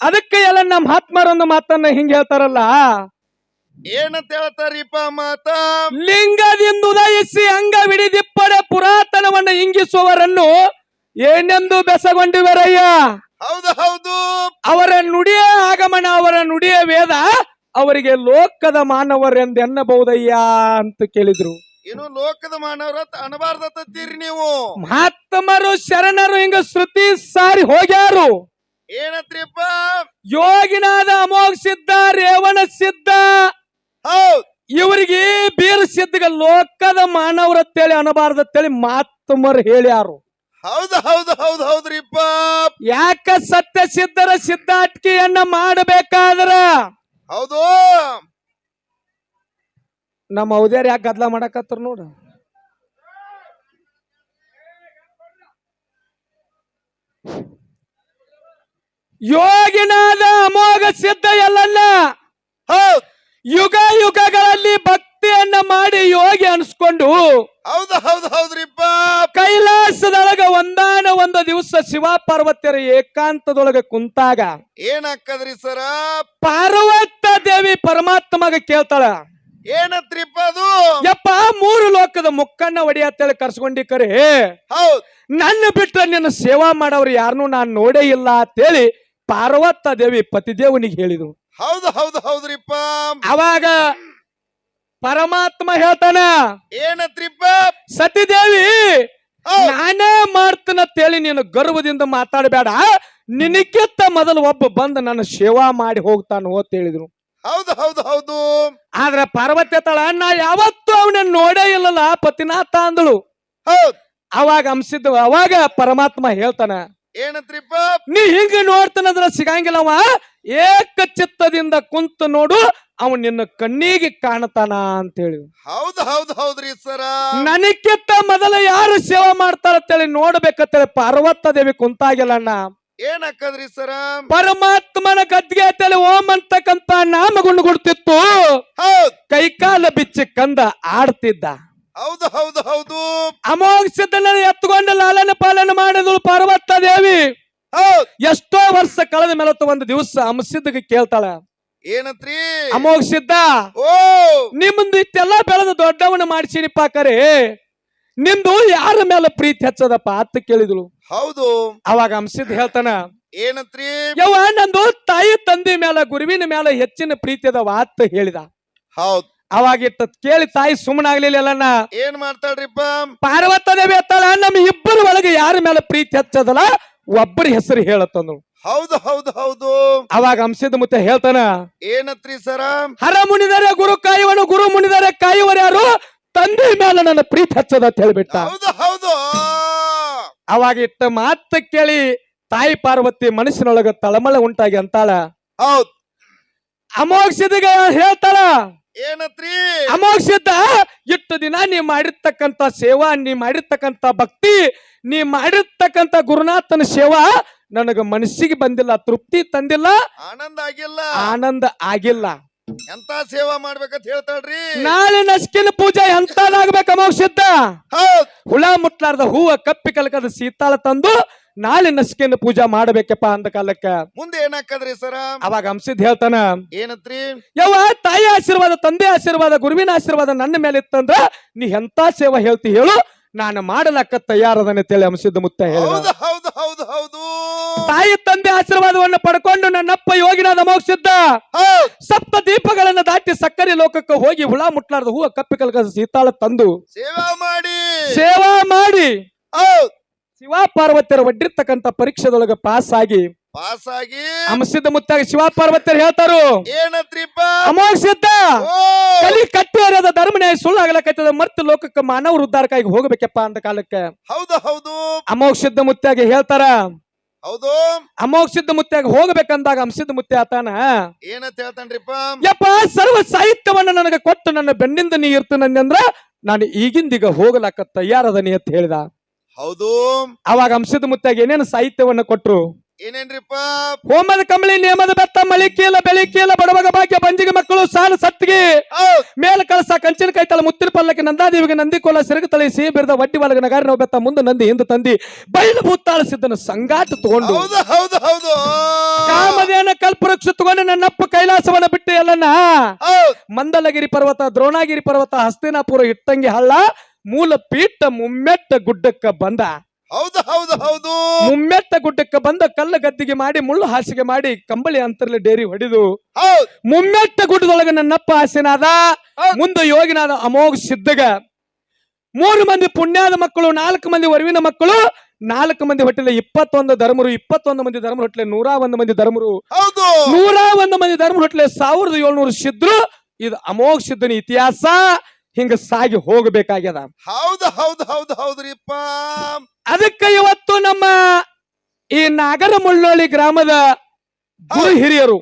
ಅದಕ್ಕೆ ಎಲ್ಲ ನಮ್ಮ ಮಹಾತ್ಮರೊಂದು ಮಾತನ್ನ ಹಿಂಗ ಹೇಳ್ತಾರಲ್ಲ? ಏನಂತ ಹೇಳ್ತಾರಿಪ್ಪ ಮಾತ? ಲಿಂಗದಿಂದ ಉದಯಿಸಿ ಅಂಗ ಬಿಡಿದಿಪ್ಪಡೆ ಪುರಾತನವನ್ನು ಇಂಗಿಸುವವರನ್ನು ಏನೆಂದು ಬೆಸಗೊಂಡಿವರಯ್ಯ? ಹೌದು ಹೌದು. ಅವರ ನುಡಿಯ ಆಗಮನ ಅವರ ನುಡಿಯ ವೇದ ಅವರಿಗೆ ಲೋಕದ ಮಾನವರೆಂದು ಎನ್ನಬಹುದಯ್ಯ ಅಂತ ಕೇಳಿದ್ರು. ಇನ್ನು ಲೋಕದ ಮಾನವರ ಅನಬಾರ್ದತ್ತೀರಿ ನೀವು. ಮಹಾತ್ಮರು ಶರಣರು ಹಿಂಗ ಶ್ರುತಿ ಸಾರಿ ಹೋಗ್ಯಾರು. ಏನಂತ್ರಿಪ್ಪ ಯೋಗಿನಾದ ಅಮೋಘ ಸಿದ್ಧ ರೇವಣ ಸಿದ್ಧ ಹೌದ್. ಇವರಿಗೆ ಬೀರ್ ಸಿದ್ಧಗ ಲೋಕದ ಮಾನವರ ತೇಳಿ ಮಾತು ಮರಿ ಹೇಳ್ಯಾರು. ಹೌದು ಹೌದು ಹೌದು ಹೌದ್ರಿಪ್ಪ ಯಾಕ ಸತ್ಯ ಸಿದ್ಧರ ಸಿದ್ಧಾಟಿಕೆಯನ್ನ ಮಾಡಬೇಕಾದ್ರ? ಹೌದು. ನಮ್ಮ ಔದ್ಯಾರ ಯಾಕೆ ಗದ್ಲ ಮಾಡಕತ್ತಾರ ನೋಡ. ಯೋಗಿನಾದ ಅಮೋಘ ಸಿದ್ಧ ಎಲ್ಲನ್ನ ಹೌದ್. ಯುಗ ಯುಗಗಳಲ್ಲಿ ಭಕ್ತಿಯನ್ನ ಮಾಡಿ ಯೋಗಿ ಅನ್ಸ್ಕೊಂಡು ಹೌದು ಹೌದು ಹೌದ್ರಿಪ್ಪ ಕೈಲಾಸದೊಳಗ ಒಂದಾನ ಒಂದು ದಿವಸ ಶಿವ ಪಾರ್ವತಿಯರ ಏಕಾಂತದೊಳಗ ಕುಂತಾಗ ಏನಾಕದ್ರಿ ಸರ? ಪಾರ್ವತ ದೇವಿ ಪರಮಾತ್ಮಗ ಕೇಳ್ತಾಳ. ಏನತ್ರಿಪ್ಪ ಅದು? ಯಪ್ಪ ಮೂರು ಲೋಕದ ಮುಕ್ಕನ್ನ ಒಡೆಯತ್ತೇಳಿ ಕರ್ಸ್ಕೊಂಡಿ ಕರೆ ಹೌದ್. ನನ್ನ ಬಿಟ್ಟರೆ ನಿನ್ನ ಸೇವಾ ಮಾಡವ್ರು ಯಾರನ್ನೂ ನಾನು ನೋಡೇ ಇಲ್ಲ ಅಂತೇಳಿ ಪಾರ್ವತ ದೇವಿ ಪತಿದೇವನಿಗೆ ಹೇಳಿದ್ರು ಹೌದು ಹೌದು ಹೌದ್ರಿಪ್ಪ ಅವಾಗ ಪರಮಾತ್ಮ ಹೇಳ್ತಾನ ಏನತ್ರಿಪ್ಪ ಸತಿದೇವಿ ನಾನೇ ಮಾಡ್ತೀನಂತೇಳಿ ನೀನು ಗರ್ವದಿಂದ ಮಾತಾಡಬೇಡ. ನಿನಕ್ಕಿಂತ ಮೊದಲು ಒಬ್ಬ ಬಂದು ನನ್ನ ಸೇವಾ ಮಾಡಿ ಹೋಗ್ತಾನು ಅಂತ ಹೇಳಿದ್ರು. ಹೌದು ಹೌದು ಹೌದು. ಆದ್ರೆ ಪಾರ್ವತಿ ತಳ ನಾ ಯಾವತ್ತೂ ಅವನನ್ನ ನೋಡೇ ಇಲ್ಲಲ್ಲ ಪತಿನಾಥ ಅಂದಳು. ಹೌದು. ಅವಾಗ ಅಂಸಿದ್ದು ಅವಾಗ ಪರಮಾತ್ಮ ಹೇಳ್ತಾನ ಏನಂತ್ರಿಪ್ಪ ನೀ ಹಿಂಗ ನೋಡ್ತಾನಂದ್ರ ಸಿಗಂಗಿಲ್ಲವ. ಏಕ ಚಿತ್ತದಿಂದ ಕುಂತು ನೋಡು ಅವ ನಿನ್ನ ಕಣ್ಣಿಗೆ ಕಾಣತಾನ ಅಂತ ಹೇಳಿ ಹೌದು ಹೌದು ಹೌದ್ರಿ ಸರ. ನನಕ್ಕಿಂತ ಮೊದಲ ಯಾರು ಸೇವೆ ಮಾಡ್ತಾರಂತೇಳಿ ನೋಡ್ಬೇಕಂತೇಳಿ ಪಾರ್ವತ ದೇವಿ ಕುಂತಾಗಿಲ್ಲಣ್ಣ ಏನಕ್ಕದ್ರಿ ಸರ? ಪರಮಾತ್ಮನ ಗದ್ಗೆ ಅಂತೇಳಿ ಓಂ ಅಂತಕ್ಕಂತ ನಾಮಗುಂಡು ಗುಡ್ತಿತ್ತು ಕೊಡ್ತಿತ್ತು ಕೈಕಾಲ ಬಿಚ್ಚಿ ಕಂದ ಆಡ್ತಿದ್ದ. ಹೌದು ಹೌದು ಹೌದು. ಅಮೋಘ ಎತ್ತುಕೊಂಡು ಲಾಲನ ಪಾಲನೆ ಮಾಡಿದಳು ಪಾರ್ವತ ದೇವಿ. ಎಷ್ಟೋ ವರ್ಷ ಕಳೆದ ಮೇಲೆ ಒಂದು ದಿವಸ ಅಮಸಿದ್ಧಗೆ ಕೇಳ್ತಾಳ ಏನಂತ್ರಿ? ಅಮೋಘ ಸಿದ್ಧ ಓ! ನಿಮ್ದು ಇಷ್ಟೆಲ್ಲ ಬೆಳೆದು ದೊಡ್ಡವನ ಮಾಡಿಸಿನಿಪ್ಪ ಕರೆ. ನಿಮ್ದು ಯಾರ ಮೇಲೆ ಪ್ರೀತಿ ಹೆಚ್ಚದಪ್ಪ ಅತ್ತ ಕೇಳಿದಳು. ಹೌದು. ಅವಾಗ ಅಂಸಿದ್ ಹೇಳ್ತಾನ ಏನಂತ್ರಿ? ಯವ್ವ ನಂದು ತಾಯಿ ತಂದೆ ಮೇಲೆ ಗುರುವಿನ ಮೇಲೆ ಹೆಚ್ಚಿನ ಪ್ರೀತಿ ಅದಾವ ಅತ್ತ ಹೇಳಿದ. ಹೌದ್. ಅವಾಗ ಕೇಳಿ ತಾಯಿ ಸುಮ್ಮನಾಗ್ಲಿಲ್ಲ ಏನ್ ಮಾಡ್ತಾಳ್ರಿಪ್ಪ ಪಾರ್ವತ ದೇವಿ ಅತ್ತಳ ನಮ್ಮ ಇಬ್ಬರ ಒಳಗೆ ಯಾರ ಮೇಲೆ ಪ್ರೀತಿ ಹಚ್ಚದಲ್ಲ? ಒಬ್ಬರ ಹೆಸರು ಹೇಳತ್ತಂದ್ರು ಹೌದು ಹೌದು ಹೌದು. ಅವಾಗ ಅಂಶದ ಮುತ್ತೆ ಹೇಳ್ತಾನ ಏನತ್ರಿ ಸರ? ಹರ ಮುನಿದರೆ ಗುರು ಕಾಯುವನು ಗುರು ಮುನಿದರೆ ಕಾಯುವರು ಯಾರು? ತಂದೆ ಮೇಲೆ ನನ್ನ ಪ್ರೀತಿ ಹಚ್ಚದ ಅಂತ ಹೇಳ್ಬಿಟ್ಟ. ಹೌದು ಹೌದು. ಅವಾಗ ಇಟ್ಟ ಮಾತ ಕೇಳಿ ತಾಯಿ ಪಾರ್ವತಿ ಮನಸ್ಸಿನೊಳಗ ತಳಮಳ ಉಂಟಾಗಿ ಅಂತಾಳ. ಹೌದ್. ಹೇಳ್ತಾರ ಹೇಳ್ತಾಳ? ಏನಂತ್ರಿ? ಅಮೋಘ ಸಿದ್ಧ ಇಟ್ಟು ದಿನ ನೀ ಮಾಡಿರ್ತಕ್ಕಂತ ಸೇವಾ ನೀ ಮಾಡಿರ್ತಕ್ಕಂತ ಭಕ್ತಿ ನೀ ಮಾಡಿರ್ತಕ್ಕಂತ ಗುರುನಾಥನ ಸೇವಾ ನನಗ ಮನಸ್ಸಿಗೆ ಬಂದಿಲ್ಲ ತೃಪ್ತಿ ತಂದಿಲ್ಲ ಆನಂದ ಆಗಿಲ್ಲ. ಆನಂದ ಆಗಿಲ್ಲ. ಎಂತ ಸೇವಾ ಮಾಡ್ಬೇಕಂತ ಹೇಳ್ತಾಳ್ರಿ? ನಾಳೆ ನಸ್ಕಿನ ಪೂಜೆ ಎಂತ ಆಗ್ಬೇಕು ಸಿದ್ಧ ಹೌದ್. ಹುಳ ಮುಟ್ಲಾರ್ದ ಹೂವ ಕಪ್ಪಿ ಕಲಕದ ಸೀತಾಳ ತಂದು ನಾಳೆ ನಸ್ಕಿನ ಪೂಜಾ ಮಾಡಬೇಕಪ್ಪ ಅಂದ ಕಾಲಕ್ಕ. ಮುಂದೆ ಏನಾಕದ್ರಿ ಸರ? ಅವಾಗ ಹಂಸಿದ್ ಹೇಳ್ತಾನ ಏನತ್ರಿ? ಯವ್ವ ತಾಯಿ ಆಶೀರ್ವಾದ ತಂದೆ ಆಶೀರ್ವಾದ ಗುರುವಿನ ಆಶೀರ್ವಾದ ನನ್ನ ಮೇಲೆ ಇತ್ತಂದ್ರ ನೀ ಎಂತ ಸೇವಾ ಹೇಳ್ತಿ ಹೇಳು ನಾನು ಮಾಡಲಕ್ಕ ತಯಾರದನೆ ಅಂತೇಳಿ ಹಂಸಿದ್ದ ಮುತ್ತ ಹೇಳ ಹೌದು ಹೌದು ಹೌದು ಹೌದು. ತಾಯಿ ತಂದೆ ಆಶೀರ್ವಾದವನ್ನು ಪಡ್ಕೊಂಡು ನನ್ನಪ್ಪ ಯೋಗಿನಾದ ಮೋಕ್ಷಿದ್ದ. ಸಪ್ತ ದೀಪಗಳನ್ನ ದಾಟಿ ಸಕ್ಕರೆ ಲೋಕಕ್ಕೆ ಹೋಗಿ ಹುಳ ಮುಟ್ಲಾರ್ದ ಹೂವ ಕಪ್ಪಿ ಕಲ್ಕ ಸೀತಾಳ ತಂದು. ಸೇವಾ ಮಾಡಿ. ಸೇವಾ ಮಾಡಿ. ಶಿವ ಪಾರ್ವತಿಯರ ಒಡ್ಡಿರ್ತಕ್ಕಂತ ಪರೀಕ್ಷೆದೊಳಗ ಪಾಸ್ ಆಗಿ ಪಾಸ್ ಆಗಿ ಅಮಸಿದ್ದ ಮುತ್ತಾಗಿ ಶಿವ ಪಾರ್ವತಿಯರು ಹೇಳ್ತಾರು ಏನಂತ್ರಿಪ್ಪ ಅಮೋಘ ಸಿದ್ಧ ಕಲಿ ಕಟ್ಟಿ ಹರಿಯದ ಧರ್ಮನ್ಯಾಯ ಸುಳ್ಳಾಗಲಕೈತದ ಮರ್ತ ಲೋಕಕ್ಕೆ ಮಾನವ ಉದ್ಧಾರಕ್ಕಾಗಿ ಹೋಗಬೇಕಪ್ಪ ಅಂತ ಕಾಲಕ್ಕೆ. ಹೌದು ಹೌದು. ಅಮೋಘ ಸಿದ್ಧ ಮುತ್ತಾಗಿ ಹೇಳ್ತಾರ ಹೌದು. ಅಮೋಘ ಸಿದ್ಧ ಮುತ್ತಾಗಿ ಹೋಗ್ಬೇಕಂದಾಗ ಅಂಸಿದ್ದ ಮುತ್ತೆ ಆತಾನ ಏನಂತ ಹೇಳ್ತಾನ್ರಿಪ್ಪ? ಯಪ್ಪ ಸರ್ವ ಸಾಹಿತ್ಯವನ್ನ ನನಗೆ ಕೊಟ್ಟು ನನ್ನ ಬೆನ್ನಿಂದ ನೀ ಇರ್ತನಂದ್ರ ನಾನು ಈಗಿಂದೀಗ ಹೋಗಲಾಕ ತಯಾರದನಿ ಅಂತ ಹೇಳಿದ. ಹೌದು. ಅವಾಗ ಅಂಶದ ಮುತ್ತಾಗಿ ಏನೇನು ಸಾಹಿತ್ಯವನ್ನ ಕೊಟ್ರು? ಏನೇನ್ರಿಪ್ಪ? ಹೋಮದ ಕಂಬಳಿ ನೇಮದ ಬೆತ್ತ ಮಳಿಕೀಲ ಬೆಳಿ ಬಾಕಿ ಬಡವಗ ಭಾಗ್ಯ ಬಂಜಿಗೆ ಮಕ್ಕಳು ಸಾಲ ಸತ್ತಿಗೆ. ಮೇಲೆ ಕಳಸ ಕಂಚಿನ ಕೈತಲ ಮುತ್ತಿನ ಪಲ್ಲಕ್ಕೆ ನಂದಾದೇವಿಗೆ ನಂದಿ ಕೋಲ ಸಿರಗ ತಳಿ ಸಿಹಿ ಬಿರದ ವಡ್ಡಿ ಒಳಗ ನಗಾರ ನಾವು ಬೆತ್ತ ಮುಂದೆ ನಂದಿ ಹಿಂದೆ ತಂದಿ ಬೈಲು ಭೂತಾಳ ಸಿದ್ದನ ಸಂಗಾಟ ತಗೊಂಡು. ಹೌದು ಹೌದು ಕಾಮಧೇನ ಕಲ್ಪವೃಕ್ಷ ತಗೊಂಡು ನನ್ನಪ್ಪ ಕೈಲಾಸವನ್ನ ಬಿಟ್ಟು ಎಲ್ಲನ ಹೌದ್. ಮಂದಲಗಿರಿ ಪರ್ವತ ದ್ರೋಣಾಗಿರಿ ಪರ್ವತ ಹಸ್ತಿನಾಪುರ ಇಟ್ಟಂಗಿ ಹಳ್ಳ ಮೂಲ ಪೀಠ ಮುಮ್ಮೆಟ್ಟ ಗುಡ್ಡಕ್ಕ ಬಂದ. ಹೌದು ಹೌದು ಹೌದು. ಮುಮ್ಮೆಟ್ಟ ಗುಡ್ಡಕ್ಕೆ ಬಂದ ಕಲ್ಲ ಗದ್ದಿಗೆ ಮಾಡಿ ಮುಳ್ಳು ಹಾಸಿಗೆ ಮಾಡಿ ಕಂಬಳಿ ಅಂತರ್ಲೆ ಡೇರಿ ಹೊಡೆದು ಹೌದ್. ಮುಮ್ಮೆಟ್ಟ ಗುಡ್ಡದೊಳಗ ನನ್ನಪ್ಪ ಹಾಸಿನಾದ ಮುಂದೆ ಯೋಗಿನಾದ ಅಮೋಘ ಸಿದ್ಧಗ. ಮೂರು ಮಂದಿ ಪುಣ್ಯಾದ ಮಕ್ಕಳು ನಾಲ್ಕು ಮಂದಿ ವರವಿನ ಮಕ್ಕಳು ನಾಲ್ಕು ಮಂದಿ ಹೊಟ್ಟೆಲೆ ಇಪ್ಪತ್ತೊಂದು ಧರ್ಮರು ಇಪ್ಪತ್ತೊಂದು ಮಂದಿ ಧರ್ಮ ಹೊಟ್ಟಲೆ ನೂರ ಒಂದು ಮಂದಿ ಧರ್ಮರು. ಹೌದು. ನೂರ ಒಂದು ಮಂದಿ ಧರ್ಮ ಹೊಟ್ಟಲೆ ಸಾವಿರದ ಏಳ್ನೂರು ಸಿದ್ರು ಇದು ಅಮೋಘ ಸಿದ್ಧನ ಇತಿಹಾಸ. ಹಿಂಗ ಸಾಗಿ ಹೋಗಬೇಕಾಗ್ಯದ. ಹೌದು ಹೌದು ಹೌದು ಹೌದ್ರಿಪ್ಪ. ಅದಕ್ಕೆ ಇವತ್ತು ನಮ್ಮ ಈ ನಾಗರ ಮುಳ್ಳೋಳಿ ಗ್ರಾಮದ ಗುರು ಹಿರಿಯರು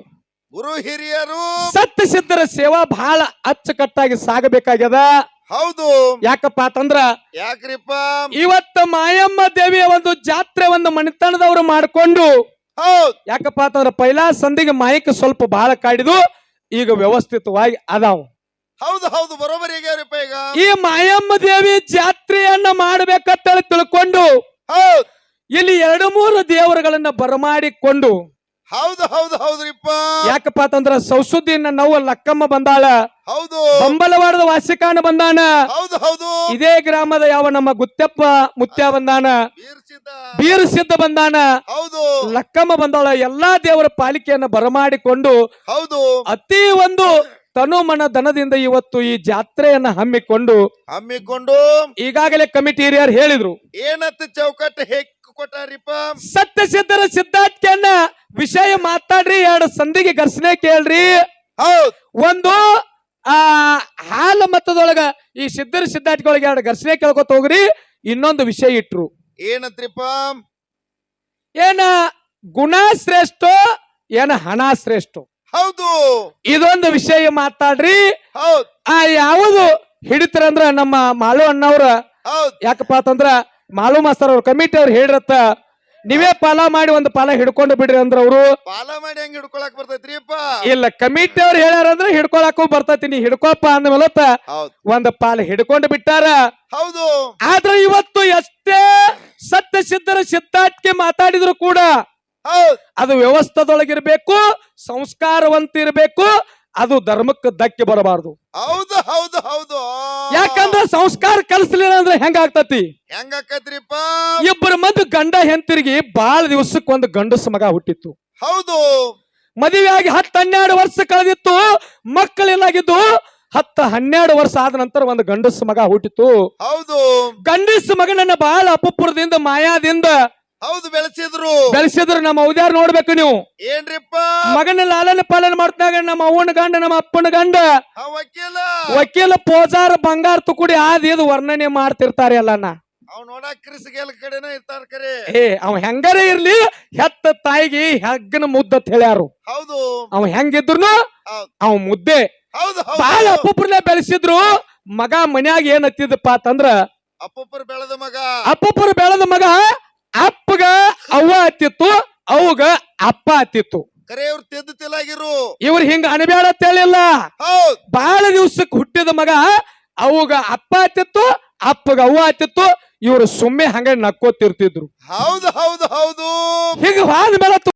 ಗುರು ಹಿರಿಯರು. ಸತ್ಯ ಸಿದ್ಧರ ಸೇವಾ ಬಹಳ ಅಚ್ಚುಕಟ್ಟಾಗಿ ಸಾಗಬೇಕಾಗ್ಯದ. ಹೌದು. ಯಾಕಪ್ಪ ಅಂತಂದ್ರ ಯಾಕ್ರಿಪ್ಪ? ಇವತ್ತು ಮಾಯಮ್ಮ ದೇವಿಯ ಒಂದು ಜಾತ್ರೆ ಒಂದು ಮಣಿತನದವರು ಮಾಡ್ಕೊಂಡು ಹೌದು. ಯಾಕಪ್ಪ ಅಂತಂದ್ರ ಪೈಲಾ ಸಂದಿಗೆ ಮಾಯಕ್ಕೆ ಸ್ವಲ್ಪ ಬಹಳ ಕಾಡಿದು ಈಗ ವ್ಯವಸ್ಥಿತವಾಗಿ ಅದಾವ. ಹೌದು ಹೌದು ಬರೋಬರಿ ಆಗ್ಯಾವ್ರಿಪ್ಪ ಈಗ ಈ ಮಾಯಮ್ಮ ದೇವಿ ಜಾತ್ರೆಯನ್ನ ಮಾಡ್ಬೇಕಂತ ತಿಳ್ಕೊಂಡು ಹೌದು. ಇಲ್ಲಿ ಎರಡು ಮೂರು ದೇವರುಗಳನ್ನ ಬರಮಾಡಿಕೊಂಡು ಹೌದು ಹೌದು ಹೌದ್ರಿಪ್ಪ ಯಾಕಪ್ಪ ಅಂತಂದ್ರ ಸೌಸುದ್ದಿನ ನೋವು ಲಕ್ಕಮ್ಮ ಬಂದಾಳ. ಹೌದು. ಬಂಬಲವಾಡದ ವಾಸಿಕಾನ ಬಂದಾನ. ಹೌದು ಹೌದು. ಇದೇ ಗ್ರಾಮದ ಯಾವ ನಮ್ಮ ಗುತ್ತಪ್ಪ ಮುತ್ಯ ಬಂದಾನ. ಬೀರ್ಸಿದ್ದ. ಬೀರ್ ಸಿದ್ಧ ಬಂದಾನ. ಹೌದು. ಲಕ್ಕಮ್ಮ ಬಂದಾಳ. ಎಲ್ಲಾ ದೇವರ ಪಾಲಿಕೆಯನ್ನ ಬರಮಾಡಿಕೊಂಡು ಹೌದು. ಅತಿ ಒಂದು ತನು ಮನ ದನದಿಂದ ಇವತ್ತು ಈ ಜಾತ್ರೆಯನ್ನ ಹಮ್ಮಿಕೊಂಡು ಹಮ್ಮಿಕೊಂಡು ಈಗಾಗಲೇ ಕಮಿಟಿ ಹಿರಿಯರು ಹೇಳಿದ್ರು ಏನತ್ತ ಚೌಕಟ್ಟು ಹೇಗೆ ಕೊಟ್ಟಾರಿಪ್ಪ? ಸತ್ಯ ಸಿದ್ಧರ ಸಿದ್ಧಾರ್ಥ್ಯನ್ನ ವಿಷಯ ಮಾತಾಡ್ರಿ ಎರಡು ಸಂಧಿಗೆ ಘರ್ಷಣೆ ಕೇಳ್ರಿ. ಹೌದ್. ಒಂದು ಆ ಹಾಲ ಮತದೊಳಗ ಈ ಸಿದ್ಧರ ಸಿದ್ಧಾರ್ಥಿಗಳಿಗೆ ಎರಡು ಘರ್ಷಣೆ ಕೇಳ್ಕೊತ ಹೋಗ್ರಿ ಇನ್ನೊಂದು ವಿಷಯ ಇಟ್ರು. ಏನತ್ರಿಪ್ಪ? ಏನ ಗುಣ ಶ್ರೇಷ್ಠ ಏನ ಹಣ ಶ್ರೇಷ್ಠ. ಹೌದು. ಇದೊಂದು ವಿಷಯ ಮಾತಾಡ್ರಿ. ಹೌದು. ಆ ಯಾವುದು ಹಿಡಿತಾರಂದ್ರ ನಮ್ಮ ಮಾಲು ಅಣ್ಣವ್ರ ಹೌದ್. ಯಾಕಪ್ಪ ಅಂತಂದ್ರ ಮಾಲು ಮಾಸ್ತರ್ ಅವ್ರ ಕಮಿಟಿ ಅವ್ರು ಹೇಳಿರತ್ತ ನೀವೇ ಪಾಲ ಮಾಡಿ ಒಂದು ಪಾಲ ಹಿಡ್ಕೊಂಡು ಬಿಡ್ರಿ ಅಂದ್ರ ಅವ್ರು. ಪಾಲ ಮಾಡಿ ಹೆಂಗ್ ಹಿಡ್ಕೊಳಕ್ ಬರ್ತೈತ್ರಿಪ್ಪ ಇಲ್ಲ ಕಮಿಟಿ ಅವ್ರು ಹೇಳ್ಯಾರಂದ್ರ ಹಿಡ್ಕೊಳಕ್ಕೂ ಬರ್ತೈತಿ ನೀ ಹಿಡ್ಕೋಪ್ಪ ಅಂದ್ಮೇಲತ್ತ ಹೌದ್. ಒಂದ್ ಪಾಲ ಹಿಡ್ಕೊಂಡು ಬಿಟ್ಟಾರ. ಹೌದು. ಆದ್ರೆ ಇವತ್ತು ಎಷ್ಟೇ ಸತ್ಯ ಸಿದ್ಧರ ಸಿದ್ಧಾಟ್ಗೆ ಮಾತಾಡಿದ್ರು ಕೂಡ ಅದು ವ್ಯವಸ್ಥದೊಳಗಿರ್ಬೇಕು ಸಂಸ್ಕಾರವಂತ ಇರಬೇಕು ಅದು ಧರ್ಮಕ್ಕೆ ಧಕ್ಕೆ ಬರಬಾರದು. ಹೌದು ಹೌದು ಹೌದು. ಯಾಕಂದ್ರೆ ಸಂಸ್ಕಾರ ಕಲಿಸ್ಲಿಲ್ಲ ಅಂದ್ರೆ ಹೆಂಗಾಗ್ತತಿ? ಹೆಂಗ ಆಕತ್ರಿಪ್ಪ ಇಬ್ಬರು ಮಂದಿ ಗಂಡ ಹೆಂತಿರ್ಗಿ ಬಾಳ ದಿವಸಕ್ಕೆ ಒಂದು ಗಂಡಸ ಮಗ ಹುಟ್ಟಿತ್ತು. ಹೌದು. ಮದುವೆಯಾಗಿ ಹತ್ತು ಹನ್ನೆರಡು ವರ್ಷ ಕಳೆದಿತ್ತು ಮಕ್ಕಳೇನಾಗಿದ್ದು ಹತ್ತು ಹನ್ನೆರಡು ವರ್ಷ ಆದ ನಂತರ ಒಂದು ಗಂಡಸ ಮಗ ಹುಟ್ಟಿತ್ತು. ಹೌದು. ಗಂಡಸ ಮಗನನ್ನ ಬಹಳ ಅಪಪುರದಿಂದ ಮಾಯಾದಿಂದ ಹೌದು ಬೆಳೆಸಿದ್ರು. ಬೆಳೆಸಿದ್ರು ನಮ್ಮ ಔದ್ಯಾರ್ ನೋಡ್ಬೇಕು ನೀವು. ಏನ್ರಿಪ್ಪ? ಮಗನ ಲಾಲನ ಪಾಲನ ಮಾಡ್ತಾಗ ನಮ್ಮ ಅವ್ವನ ಗಂಡ ನಮ್ಮ ಅಪ್ಪನ ಗಂಡ. ವಕೀಲ. ವಕೀಲ ಪೋಜಾರ ಬಂಗಾರ ತುಕುಡಿ ಆದ ಇದು ವರ್ಣನೆ ಮಾಡ್ತಿರ್ತಾರೆ ಎಲ್ಲನ. ಅವ್ ನೋಡಕ್ ಕ್ರಿಸ್ಗೆಲ್ ಕಡೆನ ಇರ್ತಾರ ಕರೆ. ಏ ಅವ ಹೆಂಗಾರ ಇರ್ಲಿ? ಹೆತ್ತ ತಾಯಿಗೆ ಹೆಗ್ಗನ ಮುದ್ದತ್ ಹೇಳ್ಯಾರು. ಹೌದು. ಅವ ಹೆಂಗಿದ್ರು ಹೌದ್. ಅವ ಮುದ್ದೆ. ಹೌದು ಬಾಳ ಹೌದು ಅಪ್ಪುಪ್ರಲೆ ಬೆಳೆಸಿದ್ರು ಮಗ ಮನ್ಯಾಗ ಏನ್ ಹತ್ತಿದಪ್ಪ ಅಂತಂದ್ರ ಅಪ್ಪಪ್ಪರ್ ಬೆಳೆದ ಮಗ. ಅಪ್ಪುಪ್ಪರು ಬೆಳೆದ ಮಗ ಅಪ್ಪಗ ಅವ್ವ ಹತ್ತಿತ್ತು ಅವಗ ಅಪ್ಪ ಹತ್ತಿತ್ತು ಕರೆ ಇವ್ರು ತೆದ್ದು ತಿಲಾಗಿರು. ಇವ್ರು ಹಿಂಗ ಅನಬೇಡ ಹೇಳಿಲ್ಲ. ಹೌದ್. ಬಹಳ ದಿವ್ಸಕ್ಕೆ ಹುಟ್ಟಿದ ಮಗ ಅವಗ ಅಪ್ಪ ಹತ್ತಿತ್ತು ಅಪ್ಪಗ ಅವ್ವ ಹತ್ತಿತ್ತು ಇವರು ಸುಮ್ಮನೆ ಹಂಗ ನಕ್ಕೋತಿರ್ತಿದ್ರು. ಹೌದು ಹೌದು ಹೌದು. ಹಿಂಗ ಹೋದ್ಮೇಲೆ